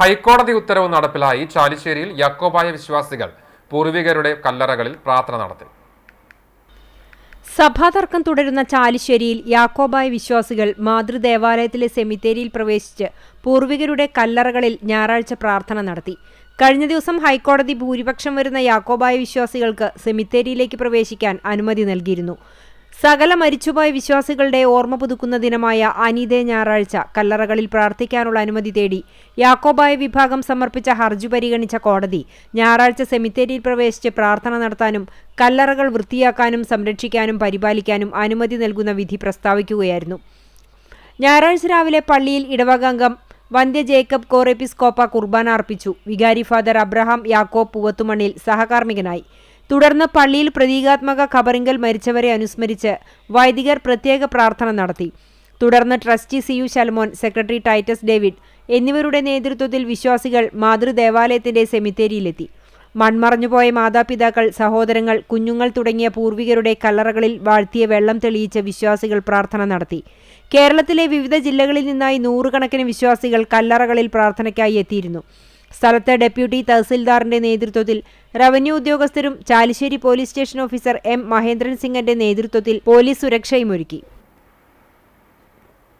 ഹൈക്കോടതി ഉത്തരവ് നടപ്പിലായി ചാലിശ്ശേരിയിൽ യാക്കോബായ വിശ്വാസികൾ പൂർവികരുടെ കല്ലറകളിൽ പ്രാർത്ഥന നടത്തി. സഭാതർക്കം തുടരുന്ന ചാലിശ്ശേരിയിൽ യാക്കോബായ വിശ്വാസികൾ മാതൃദേവാലയത്തിലെ സെമിത്തേരിയിൽ പ്രവേശിച്ച് പൂർവികരുടെ കല്ലറകളിൽ ഞായറാഴ്ച പ്രാർത്ഥന നടത്തി. കഴിഞ്ഞ ദിവസം ഹൈക്കോടതി ഭൂരിപക്ഷം വരുന്ന യാക്കോബായ വിശ്വാസികൾക്ക് സെമിത്തേരിയിലേക്ക് പ്രവേശിക്കാൻ അനുമതി നൽകിയിരുന്നു. സകല മരിച്ചുപോയ വിശ്വാസികളുടെ ഓർമ്മ പുതുക്കുന്ന ദിനമായ അനിതേ ഞായറാഴ്ച കല്ലറകളിൽ പ്രാർത്ഥിക്കാനുള്ള അനുമതി തേടി യാക്കോബായ വിഭാഗം സമർപ്പിച്ച ഹർജി പരിഗണിച്ച കോടതി ഞായറാഴ്ച സെമിത്തേരിയിൽ പ്രവേശിച്ച് പ്രാർത്ഥന നടത്താനും കല്ലറകൾ വൃത്തിയാക്കാനും സംരക്ഷിക്കാനും പരിപാലിക്കാനും അനുമതി നൽകുന്ന വിധി പ്രസ്താവിക്കുകയായിരുന്നു. ഞായറാഴ്ച രാവിലെ പള്ളിയിൽ ഇടവകാംഗം വന്ധ്യ ജേക്കബ് കോറെപ്പിസ്കോപ്പ കുർബാന അർപ്പിച്ചു. വികാരി ഫാദർ അബ്രഹാം യാക്കോബ് പൂവത്തുമണ്ണിൽ സഹകാർമ്മികനായി. തുടർന്ന് പള്ളിയിൽ പ്രതീകാത്മക ഖബറിങ്കൽ മരിച്ചവരെ അനുസ്മരിച്ച് വൈദികർ പ്രത്യേക പ്രാർത്ഥന നടത്തി. തുടർന്ന് trustee C U Shalmon secretary Titus David എന്നിവരുടെ നേതൃത്വത്തിൽ വിശ്വാസികൾ മാതൃദേവാലയത്തിന്റെ സെമിത്തേരിയിലെത്തി. മൺമറഞ്ഞുപോയ മാതാപിതാക്കൾ സഹോദരങ്ങൾ കുഞ്ഞുങ്ങൾ തുടങ്ങിയ പൂർവികരുടെ കല്ലറകളിൽ വാഴ്ത്തിയ വെള്ളം തെളിയിച്ച വിശ്വാസികൾ പ്രാർത്ഥന നടത്തി. കേരളത്തിലെ വിവിധ ജില്ലകളിൽ നിന്നായി നൂറുകണക്കിന് വിശ്വാസികൾ കല്ലറകളിൽ പ്രാർത്ഥനയ്ക്കായി എത്തിയിരുന്നു. സ്ഥലത്തെ ഡെപ്യൂട്ടി തഹസിൽദാറിന്റെ നേതൃത്വത്തിൽ റവന്യൂ ഉദ്യോഗസ്ഥരും Chalissery police station officer M Mahendran സിംഗിന്റെ നേതൃത്വത്തിൽ പോലീസ് സുരക്ഷയും ഒരുക്കി